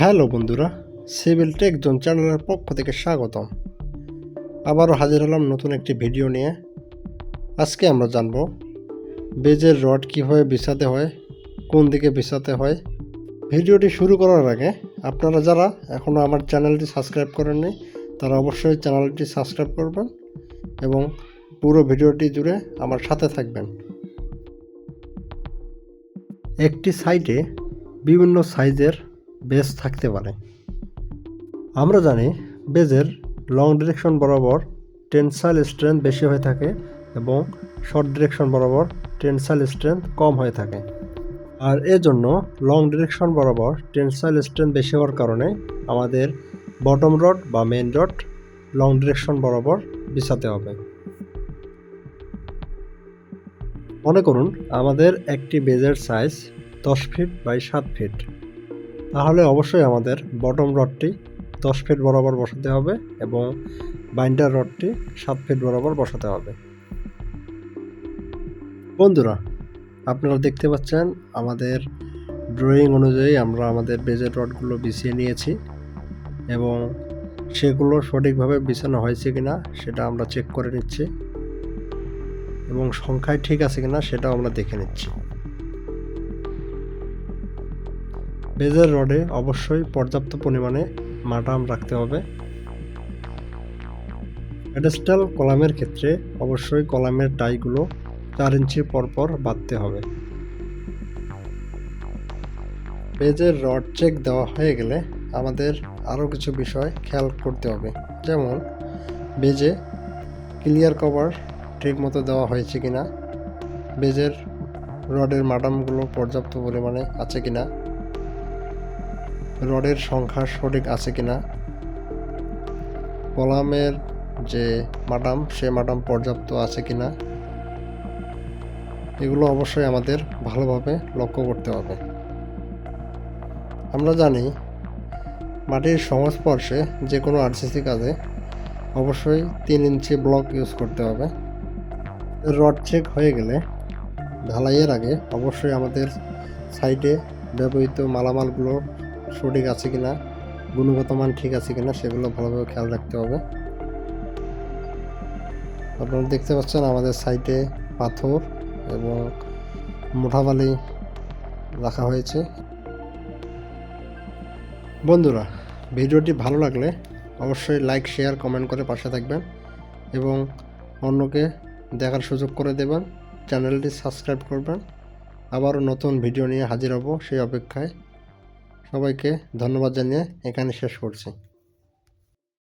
Hello বন্ধুরা, civil take zone চ্যানেলের পক্ষ থেকে স্বাগতম। আবারও হাজির হলাম নতুন একটি ভিডিও নিয়ে। আজকে আমরা জানব, বেজের রড কীভাবে বিছাতে হয়, কোন দিকে বিছাতে হয়। ভিডিওটি শুরু করার আগে, আপনারা যারা এখনও আমার চ্যানেলটি সাবস্ক্রাইব করেননি, তারা অবশ্যই চ্যানেলটি সাবস্ক্রাইব করবেন এবং পুরো ভিডিওটি জুড়ে আমার সাথে থাকবেন। একটি সাইটে বিভিন্ন সাইজের বেজ থাকতে পারে। আমরা জানি বেজের লং ডিরেকশন বরাবর টেনসাইল স্ট্রেংথ বেশি হয়ে থাকে এবং শর্ট ডিরেকশন বরাবর টেনসাইল স্ট্রেংথ কম হয়ে থাকে। আর এজন্য লং ডিরেকশন বরাবর টেনসাইল স্ট্রেংথ বেশি হওয়ার কারণে আমাদের বটম রড বা মেন রড লং ডিরেকশন বরাবর বিছাতে হবে। মনে করুন আমাদের একটি বেজের সাইজ দশ ফিট বাই সাত ফিট তাহলে অবশ্যই আমাদের বটম রডটি দশ ফিট বরাবর বসাতে হবে এবং বাইন্ডার রডটি সাত ফিট বরাবর বসাতে হবে। বন্ধুরা, আপনারা দেখতে পাচ্ছেন আমাদের ড্রয়িং অনুযায়ী আমরা আমাদের বেজের রডগুলো বিছিয়ে নিয়েছি এবং সেগুলো সঠিকভাবে বিছানো হয়েছে কিনা সেটা আমরা চেক করে নিচ্ছি এবং সংখ্যায় ঠিক আছে কিনা সেটাও আমরা দেখে নিচ্ছি। বেজের রডে অবশ্যই পর্যাপ্ত পরিমাণে মাটাম রাখতে হবে। প্যাডেস্টাল কলামের ক্ষেত্রে অবশ্যই কলামের টাইগুলো চার ইঞ্চি পরপর বাঁধতে হবে। বেজের রড চেক দেওয়া হয়ে গেলে আমাদের আরও কিছু বিষয় খেয়াল করতে হবে। যেমন, বেজে ক্লিয়ার কভার ঠিকমতো দেওয়া হয়েছে কিনা, বেজের রডের মাডামগুলো পর্যাপ্ত পরিমাণে আছে কিনা রডের সংখ্যা সঠিক আছে কিনা? কলামের যে মাডাম, সে মাডাম পর্যাপ্ত আছে কিনা? এগুলো অবশ্যই আমাদের ভালোভাবে লক্ষ্য করতে হবে। আমরা জানি, মাটির সংস্পর্শে যে কোনো আরসিসি কাজে অবশ্যই তিন ইঞ্চি ব্লক ইউজ করতে হবে। রড চেক হয়ে গেলে ঢালাইয়ের আগে অবশ্যই আমাদের সাইডে ব্যবহৃত মালামালগুলো সঠিক আছে কিনা, গুণগত মান ঠিক আছে কিনা সেগুলো ভালোভাবে খেয়াল রাখতে হবে। আপনারা দেখতে পাচ্ছেন আমাদের সাইটে পাথর এবং মোঠাবালি রাখা হয়েছে। বন্ধুরা, ভিডিওটি ভালো লাগলে অবশ্যই লাইক শেয়ার কমেন্ট করে পাশে থাকবেন এবং অন্যকে দেখার সুযোগ করে দেবেন। চ্যানেলটি সাবস্ক্রাইব করবেন। আবারও নতুন ভিডিও নিয়ে হাজির হব সেই অপেক্ষায়। সবাইকে ধন্যবাদ জানিয়ে এখানে শেষ করছি।